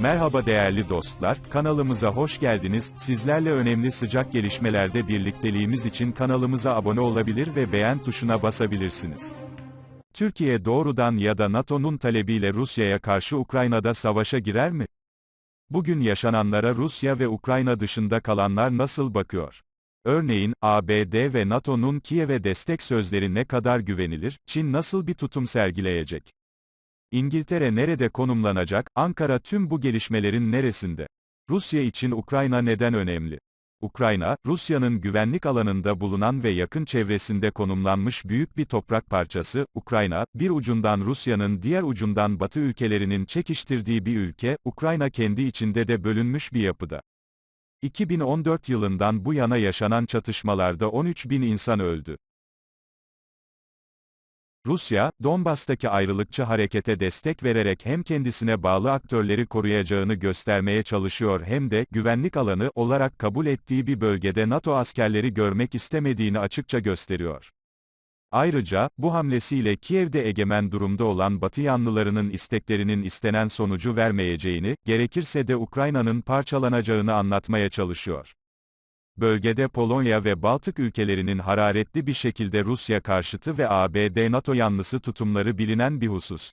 Merhaba değerli dostlar, kanalımıza hoş geldiniz. Sizlerle önemli sıcak gelişmelerde birlikteliğimiz için kanalımıza abone olabilir ve beğen tuşuna basabilirsiniz. Türkiye doğrudan ya da NATO'nun talebiyle Rusya'ya karşı Ukrayna'da savaşa girer mi? Bugün yaşananlara Rusya ve Ukrayna dışında kalanlar nasıl bakıyor? Örneğin, ABD ve NATO'nun Kiev'e destek sözleri ne kadar güvenilir, Çin nasıl bir tutum sergileyecek? İngiltere nerede konumlanacak, Ankara tüm bu gelişmelerin neresinde? Rusya için Ukrayna neden önemli? Ukrayna, Rusya'nın güvenlik alanında bulunan ve yakın çevresinde konumlanmış büyük bir toprak parçası, Ukrayna, bir ucundan Rusya'nın diğer ucundan Batı ülkelerinin çekiştirdiği bir ülke, Ukrayna kendi içinde de bölünmüş bir yapıda. 2014 yılından bu yana yaşanan çatışmalarda 13 bin insan öldü. Rusya, Donbas'taki ayrılıkçı harekete destek vererek hem kendisine bağlı aktörleri koruyacağını göstermeye çalışıyor hem de, güvenlik alanı olarak kabul ettiği bir bölgede NATO askerleri görmek istemediğini açıkça gösteriyor. Ayrıca, bu hamlesiyle Kiev'de egemen durumda olan Batı yanlılarının isteklerinin istenen sonucu vermeyeceğini, gerekirse de Ukrayna'nın parçalanacağını anlatmaya çalışıyor. Bölgede Polonya ve Baltık ülkelerinin hararetli bir şekilde Rusya karşıtı ve ABD-NATO yanlısı tutumları bilinen bir husus.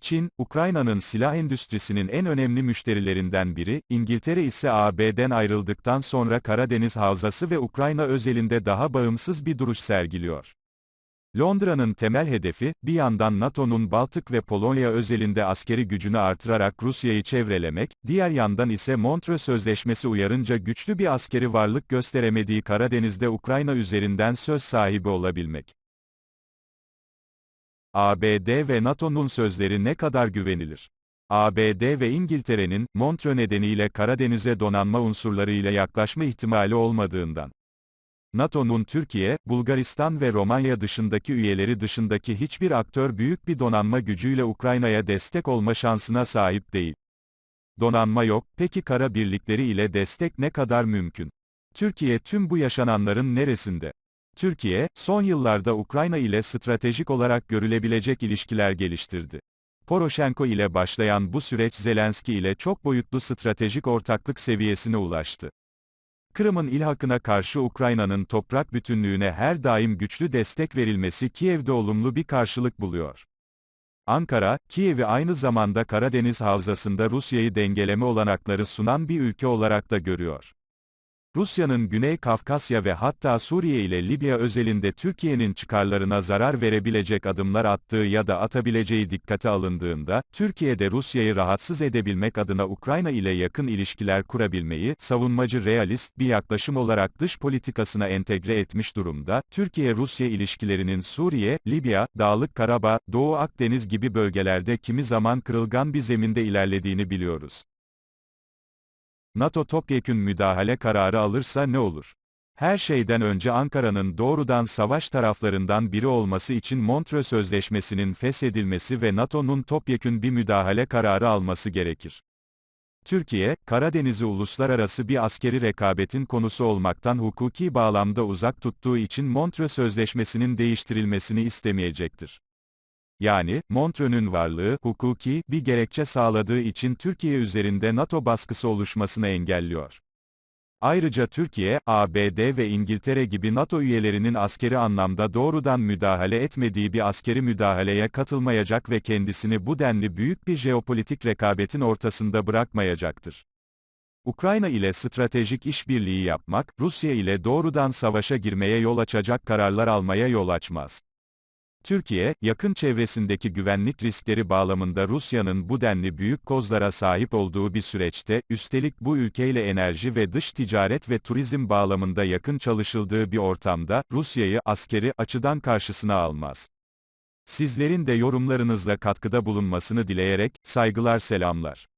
Çin, Ukrayna'nın silah endüstrisinin en önemli müşterilerinden biri, İngiltere ise AB'den ayrıldıktan sonra Karadeniz Havzası ve Ukrayna özelinde daha bağımsız bir duruş sergiliyor. Londra'nın temel hedefi, bir yandan NATO'nun Baltık ve Polonya özelinde askeri gücünü artırarak Rusya'yı çevrelemek, diğer yandan ise Montreux Sözleşmesi uyarınca güçlü bir askeri varlık gösteremediği Karadeniz'de Ukrayna üzerinden söz sahibi olabilmek. ABD ve NATO'nun sözleri ne kadar güvenilir? ABD ve İngiltere'nin, Montreux nedeniyle Karadeniz'e donanma unsurlarıyla yaklaşma ihtimali olmadığından, NATO'nun Türkiye, Bulgaristan ve Romanya dışındaki üyeleri dışındaki hiçbir aktör büyük bir donanma gücüyle Ukrayna'ya destek olma şansına sahip değil. Donanma yok, peki kara birlikleri ile destek ne kadar mümkün? Türkiye tüm bu yaşananların neresinde? Türkiye, son yıllarda Ukrayna ile stratejik olarak görülebilecek ilişkiler geliştirdi. Poroshenko ile başlayan bu süreç Zelenski ile çok boyutlu stratejik ortaklık seviyesine ulaştı. Kırım'ın ilhakına karşı Ukrayna'nın toprak bütünlüğüne her daim güçlü destek verilmesi Kiev'de olumlu bir karşılık buluyor. Ankara, Kiev'i aynı zamanda Karadeniz Havzası'nda Rusya'yı dengeleme olanakları sunan bir ülke olarak da görüyor. Rusya'nın Güney Kafkasya ve hatta Suriye ile Libya özelinde Türkiye'nin çıkarlarına zarar verebilecek adımlar attığı ya da atabileceği dikkate alındığında, Türkiye'de Rusya'yı rahatsız edebilmek adına Ukrayna ile yakın ilişkiler kurabilmeyi, savunmacı realist bir yaklaşım olarak dış politikasına entegre etmiş durumda, Türkiye-Rusya ilişkilerinin Suriye, Libya, Dağlık Karabağ, Doğu Akdeniz gibi bölgelerde kimi zaman kırılgan bir zeminde ilerlediğini biliyoruz. NATO topyekün müdahale kararı alırsa ne olur? Her şeyden önce Ankara'nın doğrudan savaş taraflarından biri olması için Montreux Sözleşmesi'nin feshedilmesi ve NATO'nun topyekün bir müdahale kararı alması gerekir. Türkiye, Karadeniz'i uluslararası bir askeri rekabetin konusu olmaktan hukuki bağlamda uzak tuttuğu için Montreux Sözleşmesi'nin değiştirilmesini istemeyecektir. Yani, Montreux'ün varlığı, hukuki, bir gerekçe sağladığı için Türkiye üzerinde NATO baskısı oluşmasını engelliyor. Ayrıca Türkiye, ABD ve İngiltere gibi NATO üyelerinin askeri anlamda doğrudan müdahale etmediği bir askeri müdahaleye katılmayacak ve kendisini bu denli büyük bir jeopolitik rekabetin ortasında bırakmayacaktır. Ukrayna ile stratejik işbirliği yapmak, Rusya ile doğrudan savaşa girmeye yol açacak kararlar almaya yol açmaz. Türkiye, yakın çevresindeki güvenlik riskleri bağlamında Rusya'nın bu denli büyük kozlara sahip olduğu bir süreçte, üstelik bu ülkeyle enerji ve dış ticaret ve turizm bağlamında yakın çalışıldığı bir ortamda, Rusya'yı, askeri, açıdan karşısına almaz. Sizlerin de yorumlarınızla katkıda bulunmasını dileyerek, saygılar selamlar.